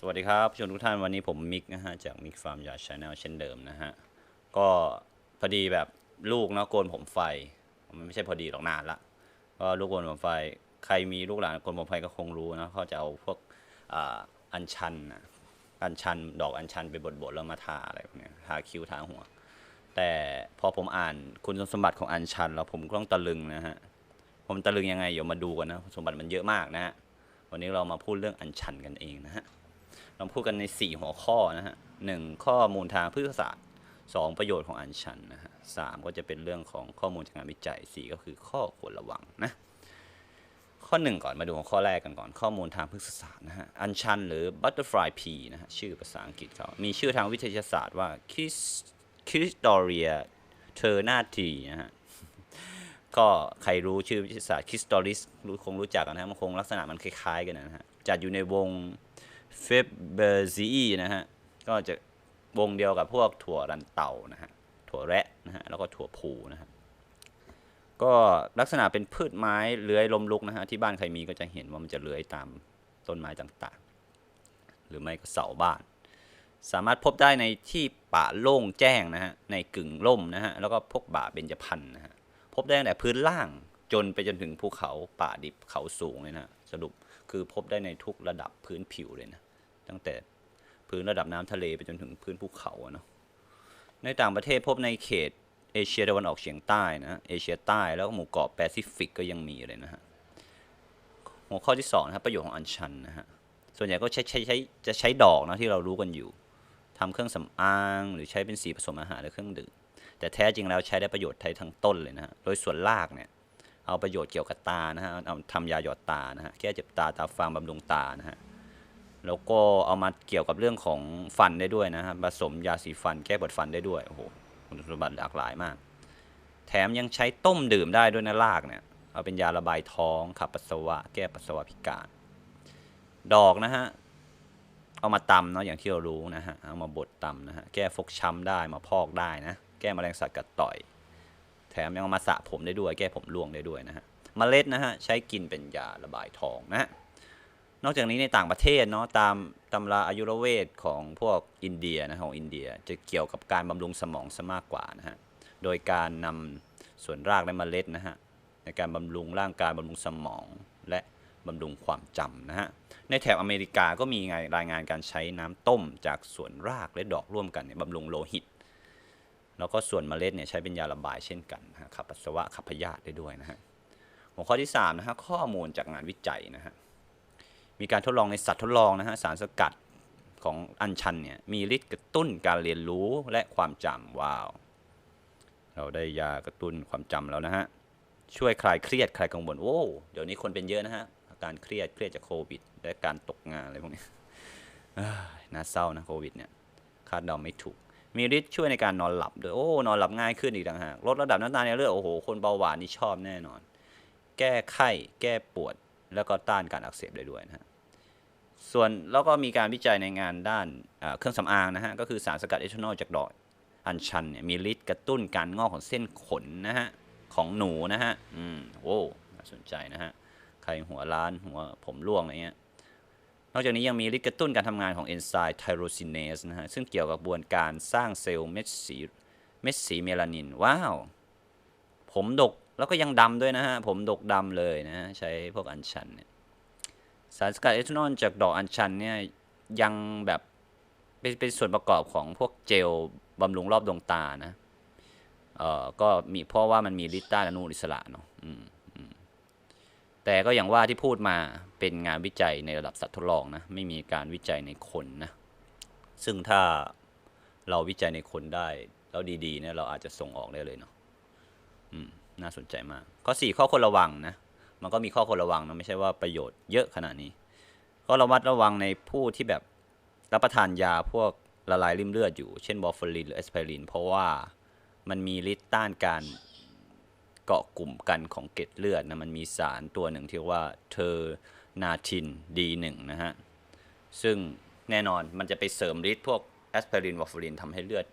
สวัสดีครับชวนทุกท่านวันนี้ผมมิกนะฮะจากมิกฟาร์มยาชาแนลเช่นเดิมนะฮะ ก็พอดีแบบลูกเนาะโกนผมไฟ มันไม่ใช่พอดีหรอกนานละก็ลูกโกนผมไฟ ใครมีลูกหลานโกนผมไฟก็คงรู้นะเขาจะเอาพวกอ,อัญชันนะอัญชันดอกอัญชันไปบดๆแล้วมาทาอะไรพวกเนี้ยทาคิ้วทาหัว แต่พอผมอ่านคุณสมบัติของอัญชันแล้วผมก็ต้องตะลึงนะฮะผมตะลึงยังไงเดี๋ยวมาดูกันนะคุณสมบัติมันเยอะมากนะฮะวันนี้เรามาพูดเรื่องอัญชันกันเองนะฮะ เราพูดกันใน 4 หัวข้อนะฮะหนึ่งข้อมูลทางพฤกษศาสตร์ 2 ประโยชน์ของอัญชันนะฮะสามก็จะเป็นเรื่องของข้อมูลจากงานวิจัย 4 ก็คือข้อควรระวังนะข้อ 1 ก่อนมาดูหัวข้อแรกกันก่อนข้อมูลทางพฤกษศาสตร์นะฮะอัญชันหรือ butterfly pea นะฮะชื่อภาษาอังกฤษเขามีชื่อทางวิทยาศาสตร์ว่า Cristoria ternati นะฮะก็ใครรู้ชื่อวิทยาศาสตร์ Cristoris คงรู้จักกันนะมันคงลักษณะมันคล้ายๆกันนะฮะจัดอยู่ในวง เฟเบอร์ซีนะฮะ ก็จะวงเดียวกับพวกถั่วรันเตานะฮะ ถั่วแระนะฮะ แล้วก็ถั่วพูนะฮะ ก็ลักษณะเป็นพืชไม้เลื้อยลมลุกนะฮะ ที่บ้านใครมีก็จะเห็นว่ามันจะเลื้อยตามต้นไม้ต่างๆ หรือไม่ก็เสาบ้าน สามารถพบได้ในที่ป่าโล่งแจ้งนะฮะ ในกึ่งร่มนะฮะ แล้วก็พวกป่าเบญจพรรณนะฮะ พบได้ตั้งแต่พื้นล่างจนไปจนถึงภูเขาป่าดิบเขาสูงเลยนะฮะสรุปคือพบได้ในทุกระดับพื้นผิวเลยนะ ตั้งแต่พื้นระดับน้ำทะเลไปจนถึงพื้นภูเขาเนาะในต่างประเทศพบในเขตเอเชียตะวันออกเฉียงใต้นะเอเชียใต้แล้วก็หมู่เกาะแปซิฟิกก็ยังมีเลยนะฮะหัวข้อที่สองนะครับประโยชน์ของอัญชันนะฮะส่วนใหญ่ก็ใช้ใช้ใช้จะใช้ดอกนะที่เรารู้กันอยู่ทำเครื่องสำอางหรือใช้เป็นสีผสมอาหารและเครื่องดื่มแต่แท้จริงแล้วใช้ได้ประโยชน์ไทยทั้งต้นเลยนะฮะโดยส่วนรากเนี่ยเอาประโยชน์เกี่ยวกับตานะฮะเอาทำยาหยอดตานะฮะแก้เจ็บตาตาฟางบำรุงตานะฮะ แล้วก็เอามาเกี่ยวกับเรื่องของฟันได้ด้วยนะฮะผสมยาสีฟันแก้ปวดฟันได้ด้วยโอ้โหคุณสมบัติหลากหลายมาก แถมยังใช้ต้มดื่มได้ด้วยนะรากเนี่ยเอาเป็นยาระบายท้องขับปัสสาวะ แก้ปัสสาวะพิการ ดอกนะฮะเอามาตำเนาะอย่างที่เรารู้นะฮะเอามาบดตำนะฮะแก้ฟกช้ำได้มาพอกได้นะแก้แมลงสัตว์กัดต่อย แถมยังเอามาสระผมได้ด้วย แก้ผมร่วงได้ด้วยนะฮะเมล็ดนะฮะใช้กินเป็นยาระบายท้องนะฮะ นอกจากนี้ในต่างประเทศเนาะตามตำราอายุรเวทของพวกอินเดียนะของอินเดียจะเกี่ยวกับการบำรุงสมองซะมากกว่านะฮะโดยการนำส่วนรากและเมล็ดนะฮะในการบำรุงร่างกายบำรุงสมองและบำรุงความจำนะฮะในแถบอเมริกาก็มีรายงานการใช้น้ำต้มจากส่วนรากและดอกร่วมกันเนี่ยบำรุงโลหิต แล้วก็ส่วนเมล็ดเนี่ยใช้เป็นยาระบายเช่นกันนะฮะขับปัสสาวะขับพยาธิได้ด้วยนะฮะหัวข้อที่3นะฮะข้อมูลจากงานวิจัยนะฮะ มีการทดลองในสัตว์ทดลองนะฮะสารสกัดของอัญชันเนี่ยมีฤทธิ์กระตุ้นการเรียนรู้และความจำว้าว เราได้ยากระตุ้นความจำแล้วนะฮะช่วยคลายเครียดคลายกังวลโอ้เดี๋ยวนี้คนเป็นเยอะนะฮะอาการเครียดเครียดจากโควิด และการตกงานอะไรพวกนี้น่าเศร้านะโควิดเนี่ยคาดเดาไม่ถูก มีฤทธิ์ช่วยในการนอนหลับด้วยโอ้นอนหลับง่ายขึ้นอีกต่างหากลดระดับน้ำตาลในเลือดโอ้โหคนเบาหวานนี่ชอบแน่นอน แก้ไข้ แก้ปวด แล้วก็ต้านการอักเสบได้ด้วยนะฮะ ส่วนแล้วก็มีการวิจัยในงานด้านเครื่องสำอางนะฮะ ก็คือสารสกัดเอทานอลจากดอกอัญชันเนี่ยมีฤทธิ์กระตุ้นการงอกของเส้นขนนะฮะ ของหนูนะฮะ อืมโว้น่าสนใจนะฮะ ใครหัวล้านหัวผมร่วงอะไรเงี้ย นอกจากนี้ยังมีฤทธิ์กระตุ้นการทำงานของเอนไซม์ไทโรซินเนสนะฮะ ซึ่งเกี่ยวกับกระบวนการสร้างเซลล์เม็ดสีเม็ดสีเมลานิน ว้าว ผมดกแล้วก็ยังดำด้วยนะฮะ ผมดกดำเลยนะฮะ ใช้พวกอัญชันเนี่ย สารสกัดเอทานอลจากดอกอัญชันเนี่ยยังแบบเป็นเป็นส่วนประกอบของพวกเจลบำรุงรอบดวงตานะเอ่อก็มีเพราะว่ามันมีฤทธิ์ต้านอนุมูลอิสระเนาะอืมแต่ก็อย่างว่าที่พูดมาเป็นงานวิจัยในระดับสัตว์ทดลองนะ ไม่มีการวิจัยในคนนะ ซึ่งถ้าเราวิจัยในคนได้แล้วดีๆเนี่ยเราอาจจะส่งออกได้เลยเนาะอืมน่าสนใจมาก ข้อสี่ข้อควรระวังนะ มันก็มีข้อควรระวังนะไม่ใช่ว่าประโยชน์เยอะขนาดนี้ ก็ระมัดระวังในผู้ที่แบบรับประทานยาพวกละลายริ่มเลือดอยู่ เช่นบอฟอรินหรือแอสไพริน เพราะว่ามันมีฤทธิ์ต้านการเกาะกลุ่มกันของเกล็ดเลือดนะมันมีสารตัวหนึ่งที่ว่าเทอร์นาทิน D1 นะฮะ ซึ่งแน่นอนมันจะไปเสริมฤทธิ์พวกแอสไพรินวอฟอรินทำให้เลือด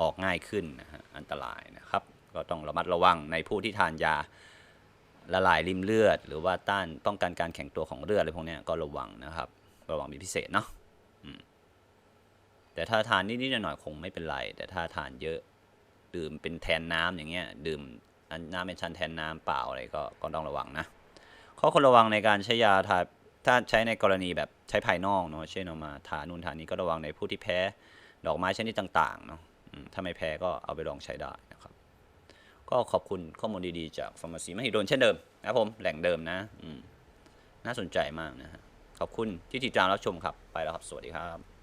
ออกง่ายขึ้นนะฮะอันตรายนะครับ ก็ต้องระมัดระวังในผู้ที่ทานยา ละลายริมเลือด หรือว่าต้านป้องกันการแข็งตัวของเลือดอะไรพวกนี้ก็ระวังนะครับ ระวังเป็นพิเศษเนาะแต่ถ้าทานนิดๆหน่อยๆคงไม่เป็นไร แต่ถ้าทานเยอะดื่มเป็นแทนน้ำอย่างเงี้ยดื่มน้ำเป็นชันแทนน้ำเปล่าอะไรก็ก็ต้องระวังนะข้อควรระวังในการใช้ยาทาถ้าใช้ในกรณีแบบใช้ภายนอกเนาะเช่นเอามาทานู่นทานี้ก็ระวังในผู้ที่แพ้ดอกไม้ชนิดต่างๆเนาะถ้าไม่แพ้ก็เอาไปลองใช้ได้ ก็ขอบคุณข้อมูลดีๆ จากฟาร์มาซีมหิดลเช่นเดิมนะครับผมแหล่งเดิมนะอืน่าสนใจมากนะฮะขอบคุณที่ติดตามรับชมครับไปแล้วครับ สวัสดีครับ